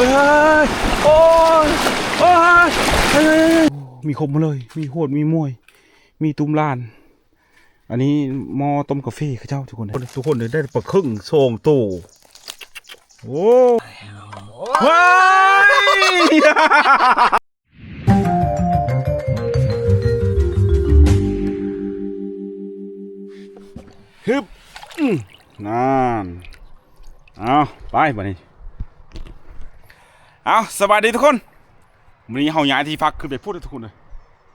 ฮ้ยโอ้ยโอ้ยเฮ้ยเฮ้ยเฮ้ยมีครบหมาเลย มีโหดมีมวย มีตุ้มลาน อันนี้หมอต้มกาแฟเข้าเจ้าทุกคนเลยทุกคนเลยได้ปลาครึ่งโซงตู้โอ้ว้ายฮึบอืมนั่น เอาไปบัดนี้ เอาสวัสดีทุกคนวันนี้เฮาย้ายที่พักขึ้นไปพูดให้ทุกคนเลย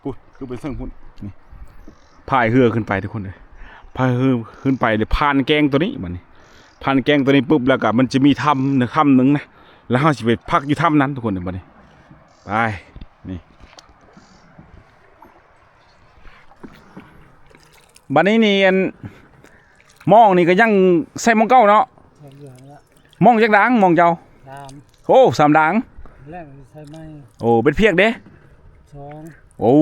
พูดขึ้นไปเสิ่งพูดนี่พายเรือขึ้นไปทุกคนเลยพายเรือขึ้นไปเลยผ่านแกงตัวนี้มันนี่ผ่านแกงตัวนี้ปุ๊บแล้วก็มันจะมีถ้ำหนึ่งถ้ำหนึ่งนะแล้วเราจะไปพักอยู่ถ้ำนั้นทุกคนเลยบัดนี้ไปนี่บัดนี้นี่อันมองนี่ก็ยังใส่หมองเก้าเนาะใช้เหลืองละมองจักดังมองเจ้าสาม โอ้สามดังแรกใช้ไม้โอ้เป็นเพียกเด้สองโอ้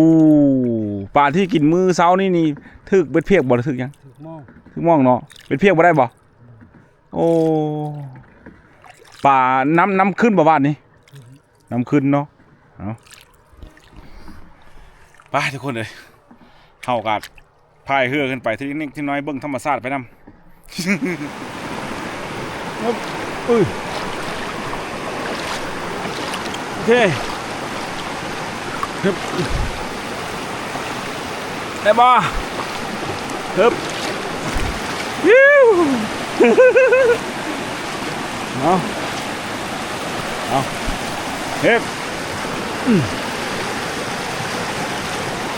ปลาที่กินมือเช้านี่นี่ถึกเป็นเพียกบ่หรือถึกยังถูกมองถึกมองเนาะเป็นเพียกบ่ได้บ่โอ้ปลาน้ำน้ำขึ้นบ่บ้านนี้น้ำขึ้นเนาะเอาไปทุกคนเลยเฮากัดพายเรือขึ้นไปที่นี่ที่น้อยเบิ่งธรรมชาติไปนำอึ๊บอุ้ย เคฮึบได้บ่ฮึบยิวเอาเอเฮ้ย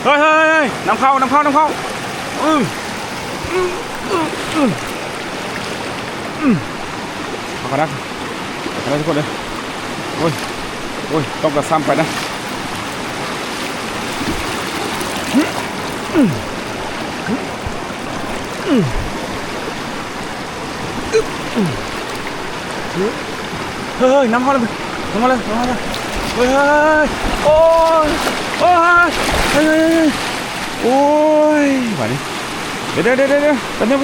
เฮ้ยเฮ้ยน้ำเข้าน้ำเข้าน้ำเข้าอืมอืมอืมอืมขอกันนะขอกันนะทุกคนเลยโอ้ย โอ้ยเฮ้ยเฮ้ยเฮ้ยโอ้ยมาดิเดี๋ยวเดี๋ยวเดี๋ยวเดี๋ยวเดี๋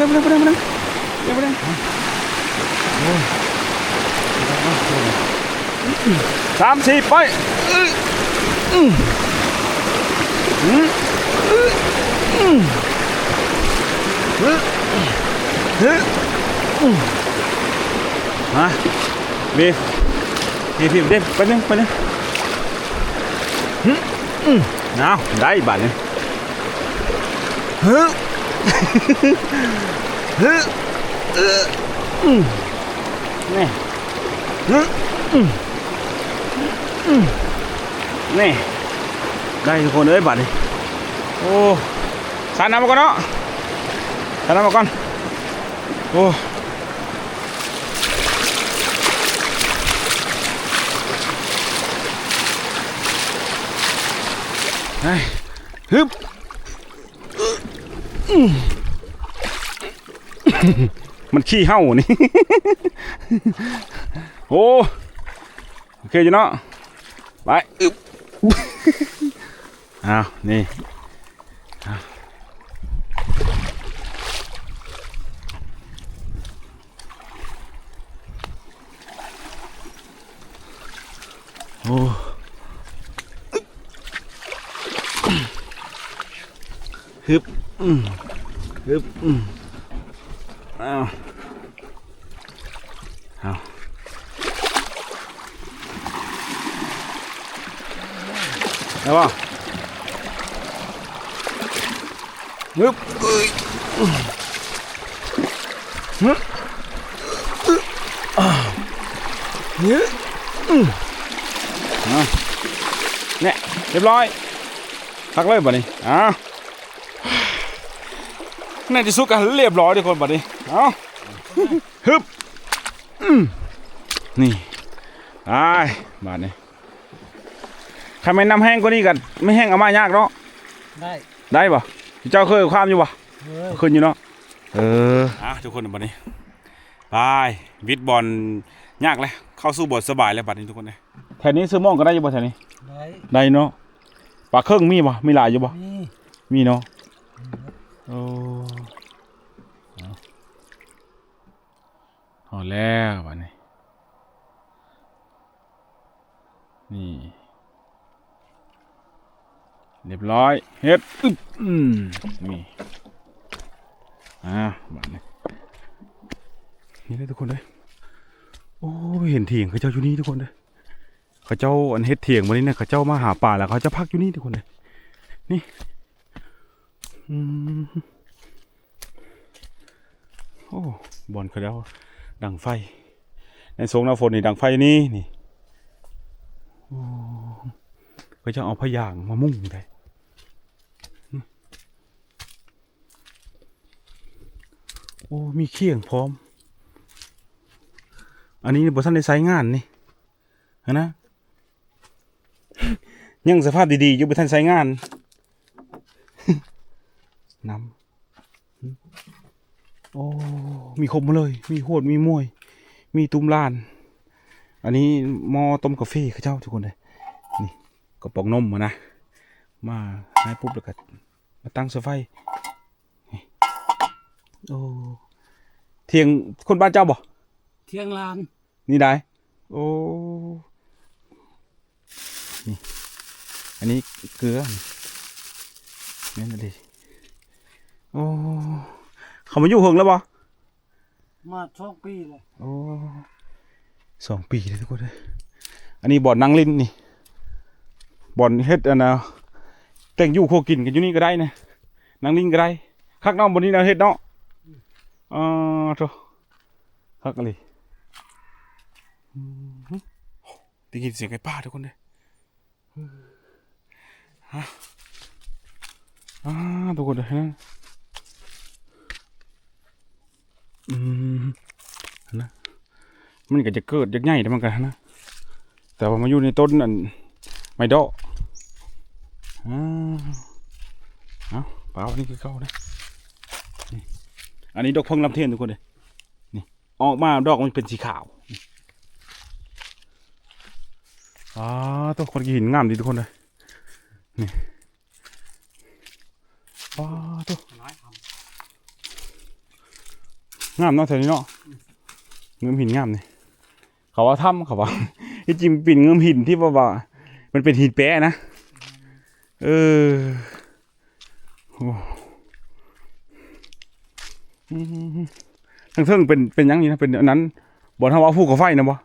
ยว สามสี่ไปฮะบีนี่พี่เด็กไปนึงไปนึงเอาได้บาทนึงฮึฮึเออนี่เฮ้ยอืม นี่ ได้ทุกคนเอ้ยบัดนี้โอ้สาดน้ำมาก่อนเนาะสาดน้ำมาก่อน โอ้ไปฮึบมมันขี้เห่านี่ โอ้ โอเคอยู่เนาะ ไปอ้าวนี่โอ้ฮึบฮึบอ้าว ได้ป่ะฮึบเอ้ยอืมฮึบอึ๊ะอ่าฮึบอืมเอาเนี่ยเรียบร้อยพักเลยบ่นี้อ้าวในที่สุดก็เรียบร้อยทุกคนบัดนี้เอาฮึบอืมนี่ได้บาดนี้ ถ้าไม่น้ำแห้งกว่านี้กัน ไม่แห้งเอามายากเนาะได้ได้ปะเจ้าเคยเอาความอยู่ปะเฮ้ยขึ้นอยู่เนาะเอออะทุกคนบัดนี้บายวิดบอลยากเลยเข้าสู่บทสบายแล้วบัดนี้ทุกคนเลยแถวนี้ซื้อหมองก็ได้อยู่ปะแถวนี้ได้ได้เนาะปลาเครื่องมีปะมีหลายอยู่ปะนี่มีเนาะโอ้เอาเอาแล้ววันนี้นี่ เรียบร้อยเฮ็ดอึ๊บอืมนี่อ่าบัดนี้นี่เลยทุกคนเลยโอ้ยเห็นเถียงเขาเจ้าอยู่นี่ทุกคนเลยเขาเจ้าอันเฮ็ดเถียงวันนี้เนี่ยเขาเจ้ามาหาป่าแล้วเขาจะพักอยู่นี่ทุกคนเลยนี่อืมโอ้บอลเขาแล้วดังไฟ ในโซงหน้าฝนนี่ดังไฟนี่นี่โอ้ เขาจะเอาพยางมามุ่งได้โอ้ มีเขียงพร้อม อันนี้บทันได้ใช้งานนี่นะยังสภาพดีๆอยู่บทันใช้งานน้ำโอ้ มีครบมดเลย มีโหดมีมวย มีตุ้มลาน อันนี้มอต้มกาแฟข้าเจ้าทุกคนเลย กระป๋องนมมานะ มาให้ปุ๊บแล้วก็มาตั้งเสาไฟโอ้เทียงคนบ้านเจ้าบ่เที่ยงลานนี่ได้โอ้นี่อันนี้เกลือนี่นั่นดิโอ้เขามาอยู่เฮิงแล้วบ่มาช่องปีเลยโอ้สองปีเลยทุกคนเลยอันนี้บ่อนนางลินนี่ บ่อนเฮ็ดอันนะแต่งอยู่โคกินกันอยู่นี่ก็ได้นะนางลินก็ได้คักน้องบนนี้นะเฮ็ดเนาะอ่าโตคักอะไรได้ยินเสียงไก่ป่าทุกคนเลยฮะอ่าทุกคนเลยนะอืมนะมันก็จะเกิดยักษ์ใหญ่ได้เหมือนกันนะแต่ว่ามาอยู่ในต้นอันไม้ดอก เอาเปล่านี่คือเข้านะนี่อันนี้ดอกพงลำเทียนทุกคนเลยนี่ออกมาดอกมันเป็นสีขาวนี่อ๋อตัวคนกินงามดีทุกคนเลยนี่อ๋อตัวงามเนาะแถวนี้เนาะเงืมหินงามนี่เขาว่าถ้ำเขาว่าที่จริงเป็นเงืมหินที่ว่าว่ามันเป็นหินแปะนะ เออโอ้อืมทั้งเทิงเป็นเป็นหยังนี่นะเป็นอันนั้นบอลทว่าผู้กับไฟนะบ่ำว่า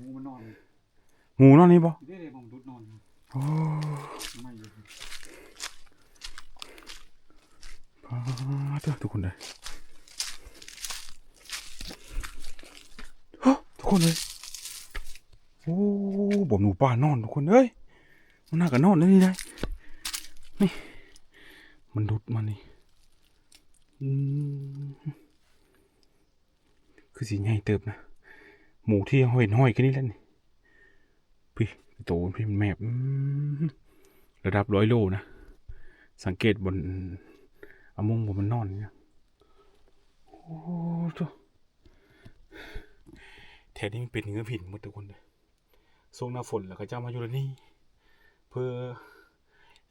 งูมันนอนงูเนอนนี่บ่ได้เลยผมดุดนอนโอ้ไม่อยู่พาเถอะทุกคนเลยฮะทุกคนเลยโอ้บ่หนูป่านอนทุกคนเอ้ย มันน่ากันนอนนะนี่ได้นี่มันดุดมานี่คือสีใหญ่เติบนะ หมูที่ห้อยห้อยแค่นี้แหล้วนี่พี่โตพี่มันแมบระดับร้อยโลนะ สังเกตบนอามุงบนมันนอนเนี่ยโอ้โหแถวนี้มันเป็นเงือผินหมดทุกคนเลยช่วงหน้าฝนแล้วก็จะมาอยู่ที่นี่ เพื่อ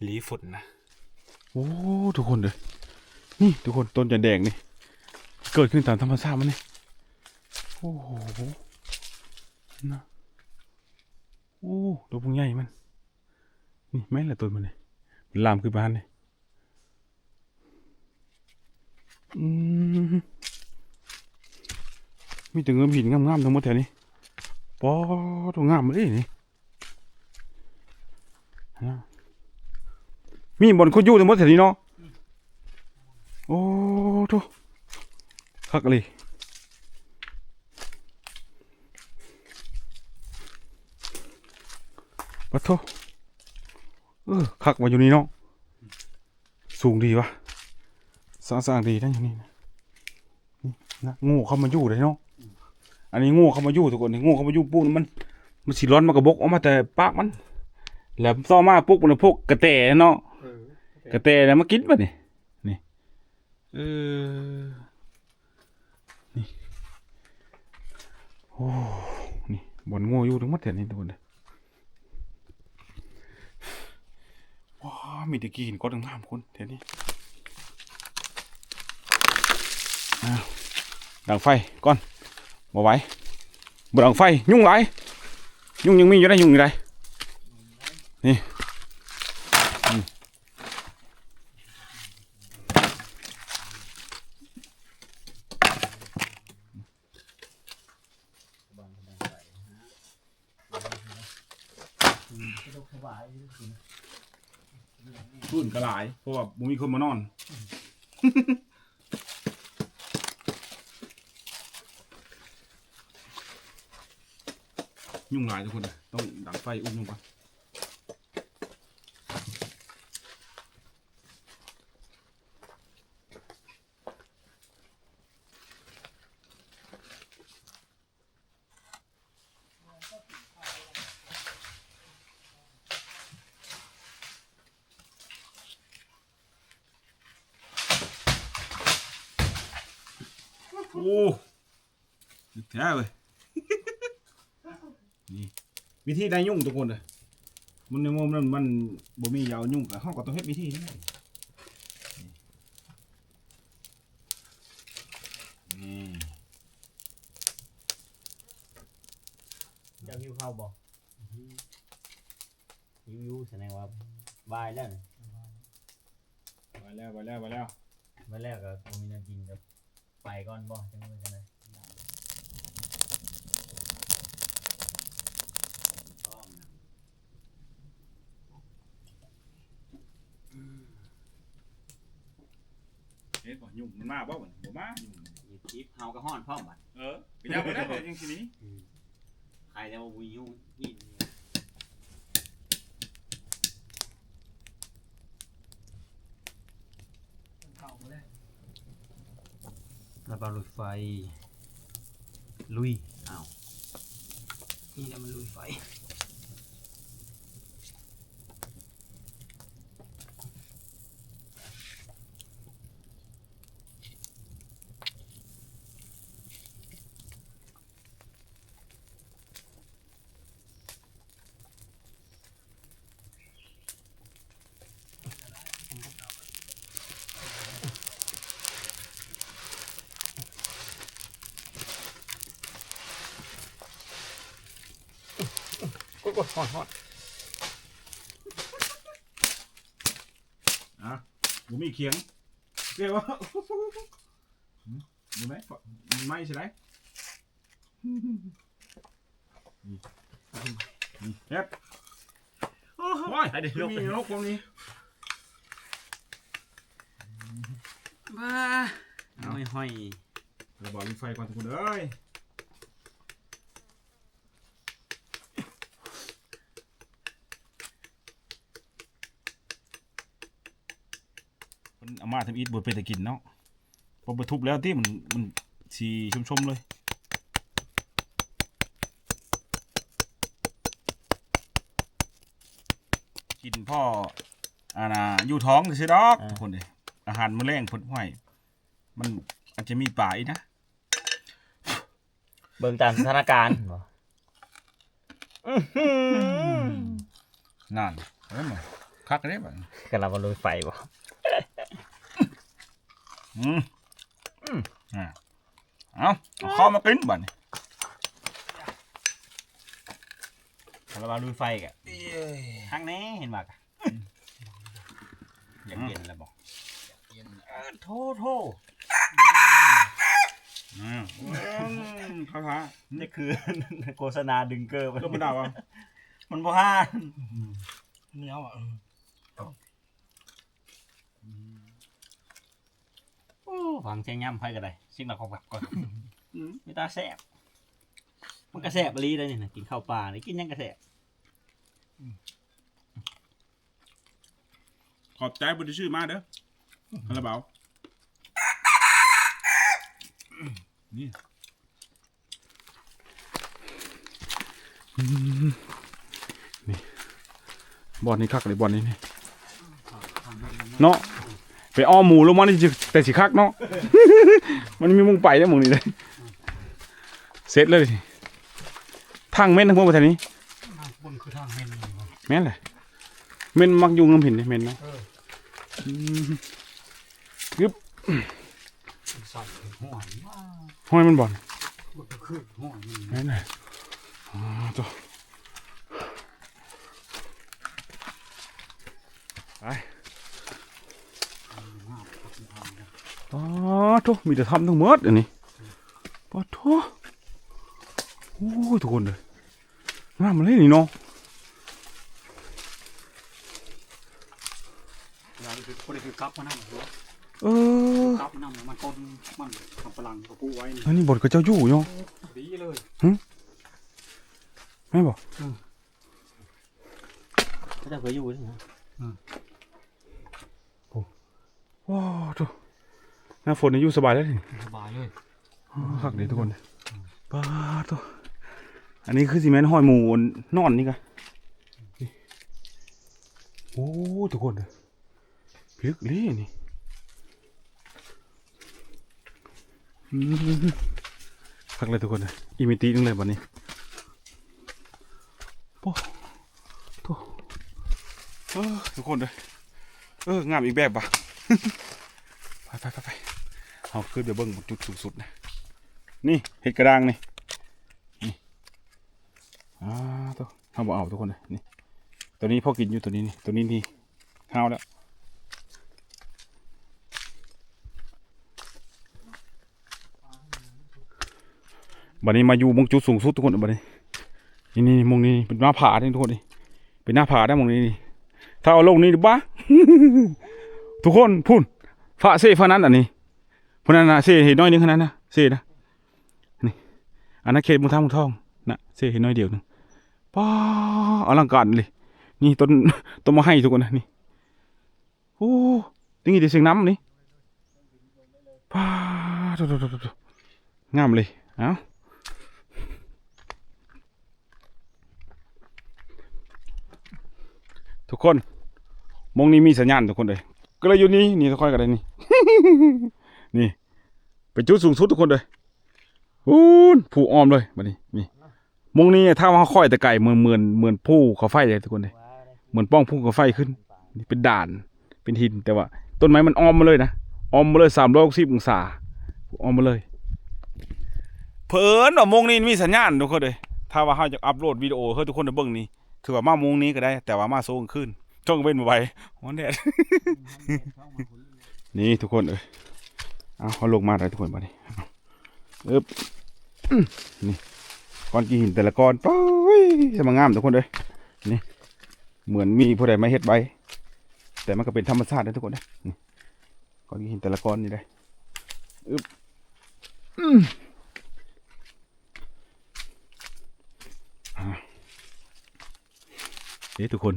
หลีฝุ่นนะโอ้ทุกคนเลยนี่ทุกคนต้นจันแดงนี่ เกิดขึ้นตามธรรมชาติมันนี่โอ้โหนะโอ้ดอกพุงใหญ่มัน นี่แม่นแหละต้นมันนี่มันลามขึ้นบ้านนี่อืมมีแต่เงินหินงามๆทั้งหมดแถวนี้ปอตัวงามเลยนี่ มีบนคนอยู่ทั้งหมดแถวนี้เนาะโอ้โถคักเลยปะโถเออคักมาอยู่นี่เนาะสูงดีวะสร้างสร้างดีทั้งอยู่นี่นะนี่นะงูเข้ามาอยู่เลยเนาะอันนี้งูเข้ามาอยู่ทุกคนนี่งูเข้ามาอยู่ปุ๊บมันมันสีร้อนมากระบกออกมาแต่ปากมัน แล้วต่อมาปุ๊บมันพวกกระแตเนาะเออกระแตแล้วมากินปะนี่นี่เออนี่โอ้นี่บอลโง่อยู่ทั้งหมดแถวนี้ทุกคนเลยว้ามีแตะกี้หินก้อนงามคนแถวนี้อ้าวดังไฟก่อนมาไหว้บ่ดังไฟยุ่งไรยุ่งยังมีอยู่ได้ยุ่งอยู่ได้ นี่อืมรุ่นกระหลาย เพราะว่าบ่มีคนมานอน ยุ่งหลายทุกคน ต้องดังไฟอุ้มลงก่อ เลยนี่วิธีได้ยุ่งทุกคนเลยมันในมุมนั้นมันบ่มียาวยุ่งกับเขาก็ต้องเฮ็ดวิธีนี้นี่เจ้าหิวข้าวบ่หิวอยู่แสดงว่าบายแล้วนะไปแล้วไปแล้วไปแล้ว มาแล้วก็บ่มีแนวกินก็ไปก่อนบ่จังมื้อจังได๋เฮ็ดบ่ยุ่งมันมาบ่บ่บ่มายุ่งอยู่คลิปเฮาก็ฮ้อนพร้อมบัดเออไปแล้วไปแล้วไปจังซี่นี้ใครจะมาบุยยุ่งยินระบายรถไฟ ลุยอ้าวนี่แหละมันลุยไฟ กดๆฮอดๆอะบ่มีเคียงเรียกว่าดูไหมไม่ใช่ไหมเฮ็ดโอ้ยให้ได้คืลองมีนกตรงนี้บ้าเอาไม่ห้อยระบอกรถไฟก่อนทุกคนเอ้ย มันเอามาทำอีทบดไปแต่กินเนาะพอไปทุบแล้วที่มันมันสีชมๆเลยกินพ่ออ่านะอยู่ท้องซื้อดอกทุกคนเลยอาหารมื้อแรงเพิ่นห้อย มันอาจจะมีป่าอีกนะ เบิ่งตามสถานการณ์บ่นั่นเห็นไหมคักเลยบ่กำลังมาลุยไฟบ่ อืมอืมอ่าเอาเอาข้าวมากินบ่นี่กำลังมาลุยไฟกะทางนี้เห็นบ่กะอยากเย็นแล้วบ่เออโทโทอืมข้าวท้านี่คือโฆษณาดึงเกอร์ก็ไม่ได้วะมันบ่ห้านเหนียวอะ ฟังเสียงย่ำไผก็ได้สิ่งหลักของแบบก่อนอืมไม่ตาแซ่บมันก็แซ่บอีหลีได้นี่นะกินข้าวปลานี่กินหยังก็แซ่บขอบใจบุญชื่อมาเด้อคาราบาวนี่นี่บอลนี่คักเลยบอลนี่นี่เนาะ ไปอ้อมหมูลงมานี่แต่สิคักเนาะ มันมีมุงไปแล้วมึงนี่เลยเสร็จเลยทางเม่นทั้งพวกประเทศนี้บนคือทางเม่นแม่นเลยเม่นมักยุงน้ำผินเม่นนะยึบห้อยมันบ่อนแม่นเลยอ๋อไป อ๋อทุมีแต่ทำทั้งหมดอันนี้ปะทุโอ้ยทุกคนเลยงามเลยนี่เนาะเราคือคนนี้คือกับมานั่งหัวเออกับนั่งมันต้นมันทำพลังกับกู้ไว้นี่อันนี้บทกับเจ้าอยู่เนาะดีเลยไม่บอกถ้าจะเคยอยู่ใช่ไหมว้าวทุห น้าฝนนี่อยู่สบายแล้วนี่สบายเลยคักเลยทุกคนป้าดตัวอันนี้คือซีเมนต์ห้อยหมูนอนนี่กะนี่โอ้ทุกคนเลยลึกเลยนี่อืมคักเลยทุกคนเลยอิมิตีนึงเลยบัดนี้โอ้โถ่เออทุกคนเลยเอองามอีกแบบปะไปไปไปไป เอาขึ้นไปเบิ้งจุดสูงสุดนะนี่เห็ดกระด้างนี่นี่อ่าตัวเอาบ่เอาทุกคนเลยนี่ตัวนี้พ่อกินอยู่ตัวนี้นี่ตัวนี้นี่ห้าวแล้วบัดนี้มาอยู่มงจุดสูงสุดทุกคนบัดนี้นี่นี่มงนี้เป็นหน้าผาที่ทุกคนนี่เป็นหน้าผาได้มงนี้นี่ถ้าเอาลงนี่บ้าทุกคนพุ่นฟ้าเซฟ้านั้นอันนี้ พุ่นนั้นนะเซ่เห็นน้อยนึงขนาดนั้นนะเซ่นะอันนั้นเขตมุงทางมุงทองนะเสียเห็นน้อยเดียวนึงป้าอลังการเลย นี่ต้นต้นมาให้ทุกคนนะนี่โอ้ได้ยินแต่เสียงน้ำนี่ป้าโถโถโถโถโถงามเลยเอ้าทุกคนมองนี้มีสัญญาณทุกคนเลยก็เลยอยู่นี่นี่ทุกคนกันเลยนี่ นี่เป็นจุดสูงสุดทุกคนเลยอู้นผู้อ้อมเลยมานี่นี่มงนี้ถ้าว่าค่อยแต่ไก่เหมือนเหมือนเหมือนผู้เขาไฟเลยทุกคนเลยเหมือนป้องผู้เขาไฟขึ้นนี่เป็นด่านเป็นหินแต่ว่า ต้นไม้มันอ้อมมาเลยนะอ้อมมาเลยสามร้อยหกสิบองศาอ้อมมาเลยเพิ่นว่ามงนี้มีสัญญาณทุกคนเลยถ้าว่าเขาจะอัพโหลดวิดีโอให้ทุกคนได้เบิ่งนี่ถือว่ามามงนี้ก็ได้ แต่ว่ามาโซ่กลางคืนช่องเว้นไว้วันแดดนี่ทุกคนเอ้ย เอาเขาลงมาได้ทุกคนมาดิเอ๊บนี่ก้อนกี่หินแต่ละก้อนป้อยสมางามทุกคนเลยนี่เหมือนมีผู้ใดมาเฮ็ดใบแต่มันก็เป็นธรรมชาตินะทุกคนนะก้อนกี่หินแต่ละก้อนนี่ได้อึบอืมเอ๊ะทุกคน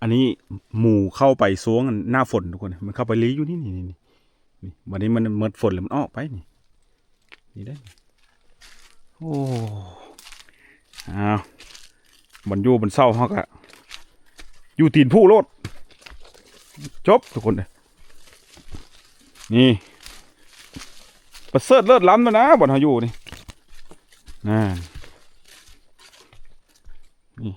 อันนี้หมูเข้าไปสวงหน้าฝนทุกคน มันเข้าไปลี้อยู่นี่นี่นี่ นี่วันนี้มันเมิดฝนแล้วมันออกไปนี่นี่ได้โอ้อ้าวมันอยู่บนเศร้าเขาก็อยู่ตีนผู้โลด จบทุกคนเลยนี่ประเสริฐเลิศล้ำแล้วนะบนเขาอยู่นี่น่านี่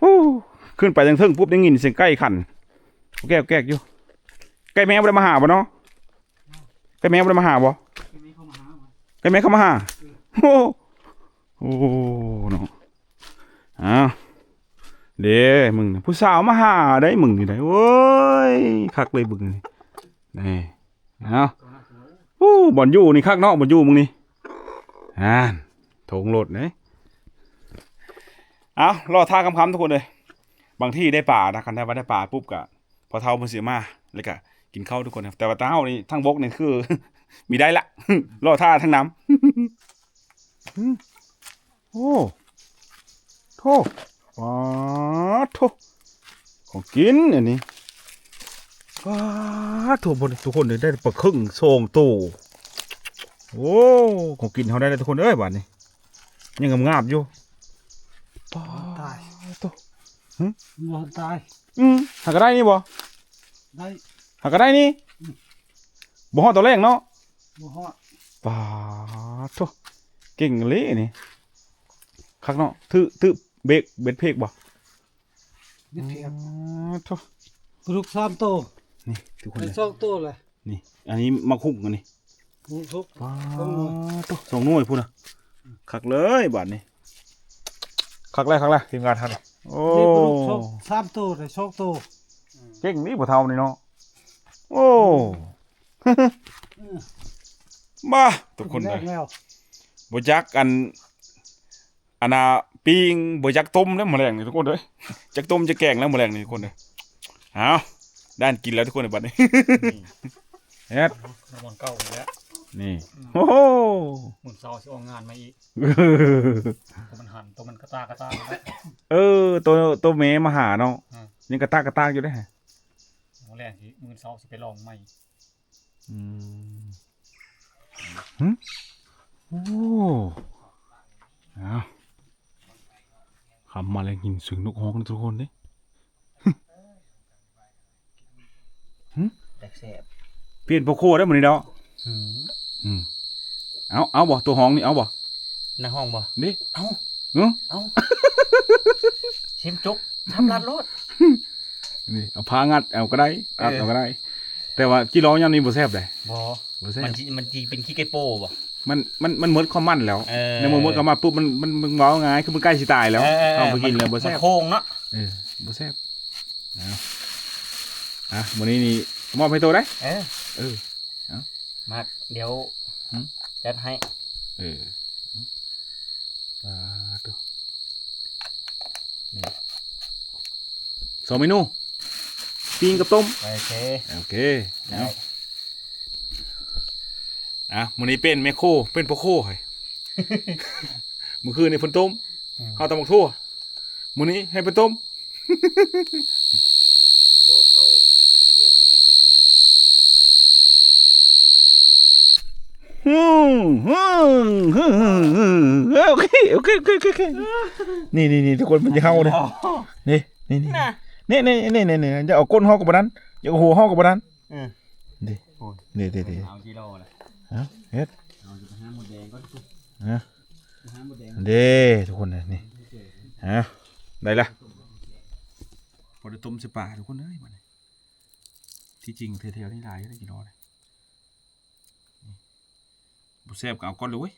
ปู้ ขึ้นไปทางเทิงปุ๊บได้ยินเสียงใกล้ขันแก้วแก้วอยู่ใกล้แมวบ่ได้มาหาบ่เนาะไก่แม่บ่ได้มาหาบ่ทีนี้เข้ามาหามาไก่แม่เข้ามาหาโอ้โอ้เนาะอ้าวเด้มึงผู้สาวมาหาได้มึงนี่ได้โอ้ยคักเลยบึงนี่นี่เอ้าโอ้บ่อนอยู่นี่คักเนาะบ่อนอยู่มึงนี่อ่านโถงโหลดเด้เอารอท่าคำๆทุกคนเลย บางที่ได้ป่านะคันถ้ว่าได้ป่าปุ๊บก็พอเท่ามันเสียมาแล้วก็กินข้าวทุกคนครับแต่ว่าเท้านี่ทั้งบกนี่คือ มีได้ละรอท่าทั้งน้ำโอ้โทว้าโทของกินอันนี้ว้าโทบนทุกคนได้ปลาครึ่งโซงตู้โอ้ของกินเขาได้เลยทุกคนเอ้ยบ้านนี้ยังงามๆอยู่ วัวตายอืมหากระได้นี่บ่ได้หากระได้นี่บ่ฮอดตัวแรกเนาะบัวหอดปาโทเก่งเลยนี่คักเนาะถือถือเบรกเบ็ดเพกบ่นิดเพียงโทปลูกสามโตนี่ทุกคนเป็นเลยสองโตเลยนี่ อันนี้มาคุ้มกันนี่ ปลูกทุก ปาสองหน่วยโทสองหน่วยพูดนะคักเลยบาทนี่ครั้งแรกครั้งแรกทีมงานท่าน โอ้นี่ปลาดุกชกสามตัวแต่ชกตัวเก่งนี่บ่เท่านี่เนาะโอ้มาทุกคนแรเลยกแล้วบ่จักอันอันน่ะปิ้งบ่จักต้มแล้วมื้อแรงนี่ทุกคนเด้ยจักต้มจะแกงแล้วมื้อแรงนี่ทุกคนเด้ยเอาด้านกินแล้วทุกคนในบัดนี้เฮ็ดน้ำมันเก่าอีกแล้ว นี่โอ้โหหมุนเสาสิออกงานมาอีกตัวมันหันตัวมันกระตากกระตากแล้วเออ ตัวตัวเมมาหาเนาะอืมยังกระตากกระตากอยู่ได้อฮะหัวแรกที่มือเสาสิไปลองใหม่อืมหึโอ้เอาคำมาแล้วหินสึงนกฮอกนะทุกคนเด้แตกแสบเปลี่ยนโปรโคได้หมดนี่เนาะ อืมเอาเอาบ่ตัวห้องนี่เอาบ่ในห้องบ่ดิเอ้าเนาะเอ้าชิมจุกทำรัดรถนี่เอาพางัดเอาก็ได้อัดเออเอาก็ได้ แต่ว่าจีร้อยยามนี้บ่แซ่บเลยบ่บ่แซ่บมันจิมันจีเป็นขี้ไก่โป้บ่มันมันมันเหมือนความมันแล้วเออในมือมันก็มาปุ๊บมันมันมันเว้าง่ายคือมันใกล้สิตายแล้วเออเอาไปกินแล้วบ่มัแซ่บโค้งเนาะเออบ่แซ่บเอาอะมื้อนี้นี่มอบให้ตัวได้เออเออ มาเดี๋ยวหืมจัดให้เอออ่าตัวนี่สองเมนูปิ้งกับต้ม โอเคโอเคเอาอะมื้อนี้เป็นแมคโครเป็นโปรโคให้มื้อคืนนี่เพิ่นต้มอืมข้าวตำบักทั่วมื้อนี้ให้เพิ่นต้ม โลดเข้าเครื่องเลย อืมอืมอืมอืม โอเคโอเคโอเคโอเคโอเคนี่นี่นี่ทุกคนมันจะเข้าเลยนี่นี่นี่นี่นี่นี่นี่นี่จะเอาก้นห้องกับบ้านจะเอาหัวห้องกับบ้านอืมนี่นี่นี่นี่เอากิโลเลยฮะเฮ็ดเอาจะไปหาหมดแดงก็ทุกฮะไปหาหมดแดงเด้ทุกคนเลยนี่ฮะได้ละพอได้ต้มสิป่าทุกคนเอ้ยมันที่จริงเทวๆนี่หลายได้กี่รอเลย บุแซบก็เอาก้อนเลยเว้ย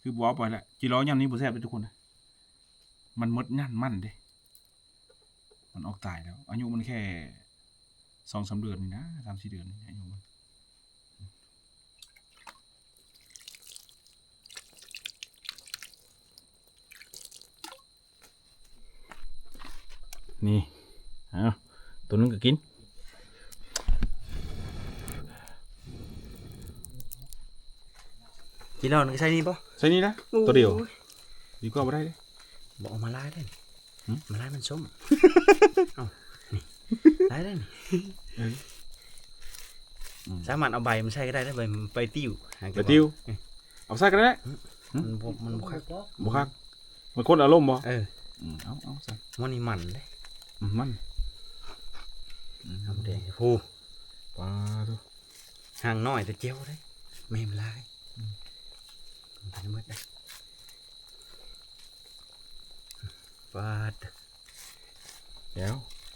คือบอกไปแล้วกี่ร้อยยำนี้บุแซบเลยทุกคนนะมันมดงั่นมั่นเด้ มันออกตายแล้ว อายุมันแค่สองสามเดือนนี่นะสามสี่เดือนนี่อายุมันนี่เอาตัวนึงก็กิน กิโลนึงใช่นี่ปะใช่นี่นะตัวเดียว ดีกว่าไม่ได้เลยบอกเอามาไล่ได้หืมมาไล่มันส้มเอานี่ไล่ได้นี่อืมสามารถเอาใบมันใช้ก็ได้ได้ใบมันไปติ้วหาไปเก็บติวเอ้ยเอาใส่กันได้มันบ่มันบ่คักบุคักมันคนอารมณ์บ่เอออืมเอาเอาใส่มันนี่มันเลยอืมมันทำแดงผู้ปลาดูห่างน้อยแต่เจียวได้ไม่มันลา ยมันพันมืดได้ฟาดเดี๋ยว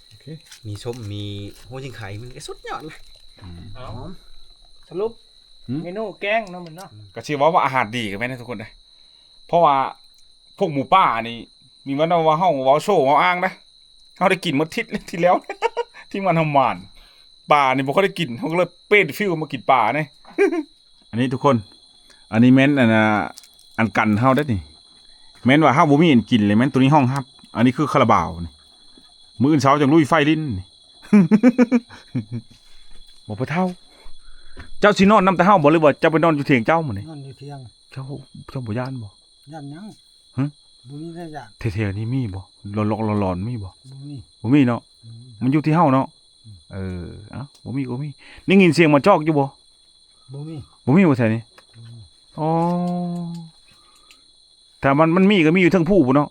โอเคมีส้มมีโหจิงไข่มันก็สุดยอดเลยอืม หอมสรุปหืม เมนูแกงเนาะมันเนาะก็ชื่อว่าว่าอาหารดีกันไหมนะทุกคนนะเพราะว่าพวกหมูป่านี่ มีมันว่าเฮาเว้าโชว์เว้าอ้างนะเฮาได้กินหมดทิศเลยที่แล้ว ที่มันทำหมานป่านี่บ่ค่อยได้กินเฮาก็เลยเป้นฟิวมากินป่านี่อันนี้ทุกคน อันนี้แม่นอันน่ะอันกันเฮาได้นี่แม่นว่าเฮาบ่มีอันกินเลยแม่นตัวนี้ห้องฮับ อันนี้คือคาราบาวนี่มื้ออื่นเช้าจังลุยไฟลิ้นนี่บ่พอเท่า เจ้าสินอนนำแต่เฮาบ่หรือว่าเจ้าไปนอนอยู่เถียงเจ้าหมื้อนี่นอนอยู่เที่ยงเจ้าเจ้าบ่ย่านบ่ยันยังหึบุมีได้ยันเท่ๆนี่มีบ่ร้อนๆร้อนๆมีบ่บุมีบ่มีเนาะมันอยู่ที่เฮาเนาะเออเอ้าบ่มีก็บ่มีได้ยินเสียงมาจอกอยู่บ่บุมีบ่มีบ่แท้นี่ อ๋อถ้ามันมันมีก็มีอยู่เทั้งผู้พุ่นเนาะ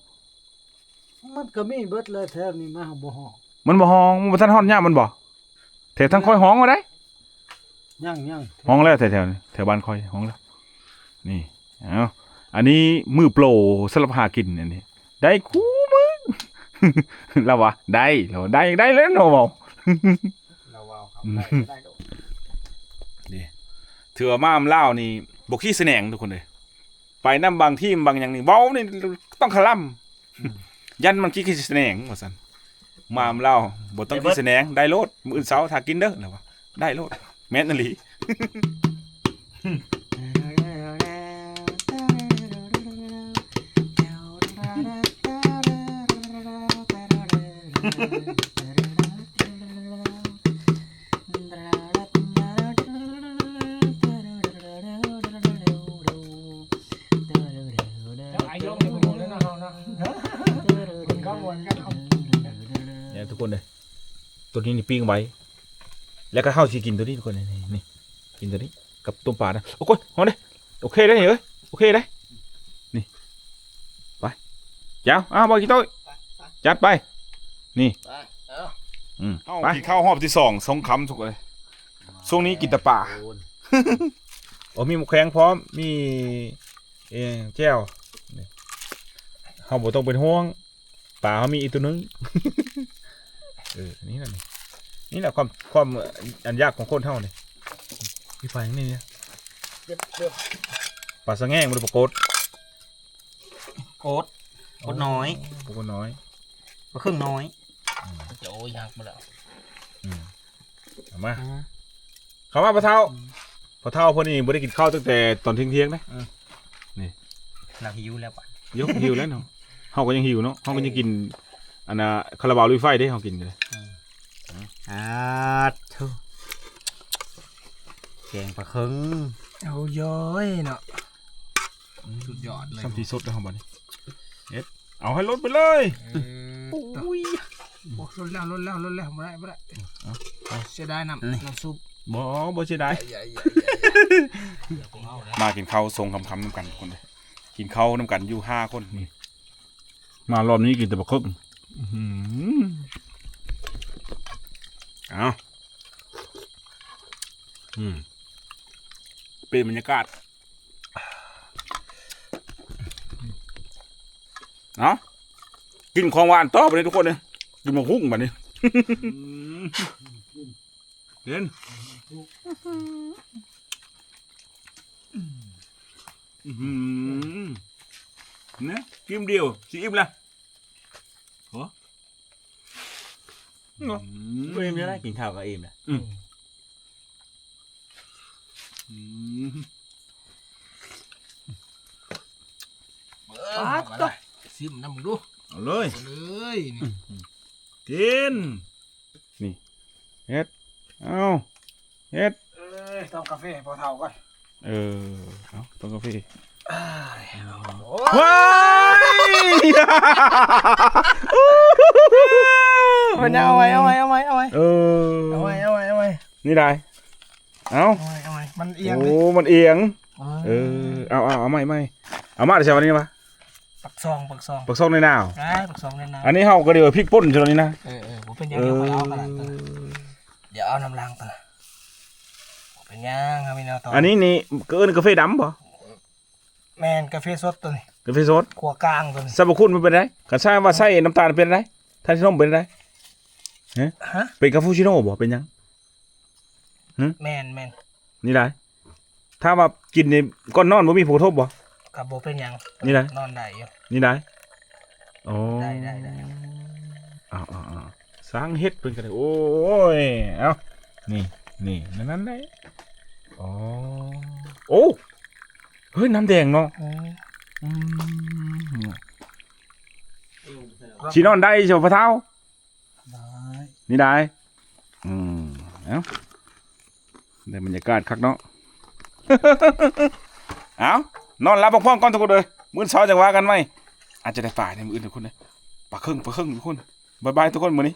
มันก็มีเบิดเลยแถวนี้มาบ่ฮอมันบ่ฮ้องมันบ่ทันฮ้อนยามมันบ่แถวทางคอยฮ้องว่าได้ยังยังฮ้องแล้วแถวๆนี่แถวบ้านคอยฮ้องแล้วนี่เอ้าอันนี้มือโปรสำหรับหากินอันนี้ ได้คู่มึงแล้ววะได้แล้วได้ได้แล้วเนาะเว้าเราเอาครับอืมได้ได้โดดถือว่ามาอำลาวนี่ บกขี้แสนงทุกคนเลยไปนํบางที่บางอย่างนี่เว้านี่ต้องขล่ำยันมันคิดคือแสดงว่าซั่นมามเล่าบ่ต้องคิดแสดงได้โลดมื้ออื่นเช้าถ้ากินเด้อแล้วว่าได้โลดแม่นอีหลี คนเลยตัวนี้นี่ปิ้งไว้ แล้วก็ข้าวชีกินตัวนี้ทุกคนนี่นี่นี่กินตัวนี้กับต้มปลานะโอ้ยเอาเลยโอเคได้เฮ้ยโอเคได้นี่ไปเจ้าอ้าวบอกกี่โต้ยจัดไป นี่ไปเอาอืมไปกินข้าวหอบที่สองสองคำทุกคนช่วงนี้กินแต่ป่าโอ้มีหมูแข็งพร้อมมีเออแจ้วนี่เขาบอกต้องเป็นห่วงป่าเขามีอีกตัวนึง เออนี่แหละนี่นี่แหละความความอันยากของคนเท่านี่พี่ไฟอย่างนี้เนี่ยเก็บเก็บปลาสะแง่งมันปรากฏโกดโกดน้อยปรากฏน้อยก็ครึ่งน้อยโอ้ยหักมาแล้วอืมเอามาเขามาปลาเท่าปลาเท่าพอนี่ไม่ได้กินข้าวตั้งแต่ตอนเที่ยงเที่ยงๆนะเราหิวแล้วปะเดี๋ยวหิวแล้วเนาะเขาก็ยังหิวเนาะเขาก็ยังกิน อันน่ะคาราบาวลุยไฟได้เขากินกันเลยอ่าทุแกงปลาครึ่งเอาย้อยเนาะสุดยอดเลยซ้ำทีสดแล้วเขาบอกนี่เอ็ดเอาให้ลดไปเลยอุ้ยโอ้ลดแล้วลดแล้วลดแล้วบ่ได้บ่ได้เอาเสียดายน้ำน้ำซุปบ่บ่เสียดายใหญ่ๆมากินข้าวทรงคำคำน้ำกันทุกคนเลยกินข้าวน้ำกันอยู่ห้าคนนี่มารอบนี้กินแต่บะครึ่งอื้อหือ เอาอืม เป็นบรรยากาศเอากินของหวานต่อไปเลยทุกคนเลยกินมาหุ้งแบบนี้เด่นอืมเนี่ยกิมเดียวสิอิ่มละโอ้ อืมเอ็มจะได้กินข้าวกับเอ็มนะอืมปาดตบซิมน้ำมึงดูเอาเลย เอาเลยนี่กินนี่เฮ็ด เอาเฮ็ด เอ้ยต้องกาแฟให้พอเท่าก่อนเออ เอาต้องกาแฟโอ้ว้าย มันเอาไว้เอาไว้เอาไว้เอาไว้เออเอาไว้เอาไว้เอาไว้นี่ได้เอาเอาไว้เอาไว้มันเอียงโอ้เลยมันเอียงเอเออเอาเอาเอาไม่ไม่เอามาเดี๋ยวใช้วันนี้ปะปักซองปักซองปักซอกในหนาวไอ้ปักซองในน้อันนี้เฮาก็เดี๋ยวพริกป่นชนนี้นะำเออเออผมเป็นยังเอไงอเอาขนาดนั้นเดี๋ยวเอาน้ำล้างไปผมเป็นยังครับพี่น้องต่ออัอันนี้นี่ก็เอิ้นกาแฟดำป่ะแมนกาแฟสดตัวนี้ กาแฟสดขัวกลางตัวนี้สรรพคุณมันเป็นไรกันใช่ว่าใส่น้ำตาลเป็นไรท่านที่น้องเป็นไรฮะเป็นคาปูชิโน่บ่เป็นหยังแมนแมนนี่ได้ถ้าว่ากินในก้อนนอนบ่มีผลกระทบบ่กับโบเป็นหยังนี่ได้นอนได้อยู่นี่ได้อ๋อได้ได้ได้อ้าวอ้าวอ้าวสร้างเฮ็ดเป็นกันเลยโอ้ยเอ้านี่นี่นั่นนั่นได้อ๋อโอ้เฮ้ยน้ำแดงเนาะอืมอืม ชีนอนได้ใช่ปะพะเท้าได้นี่ได้ อืมเอ้าได้บรรยากาศคักเนาะเอ้านอนรับพักผ่อนก่อนทุกคนเลยมื้อเช้าจะว่ากันไหมอาจจะได้ป่าในมื้ออื่นทุกคนเลยป่าครึ่งป่าครึ่งทุกคนบายบายทุกคนมื้อนี้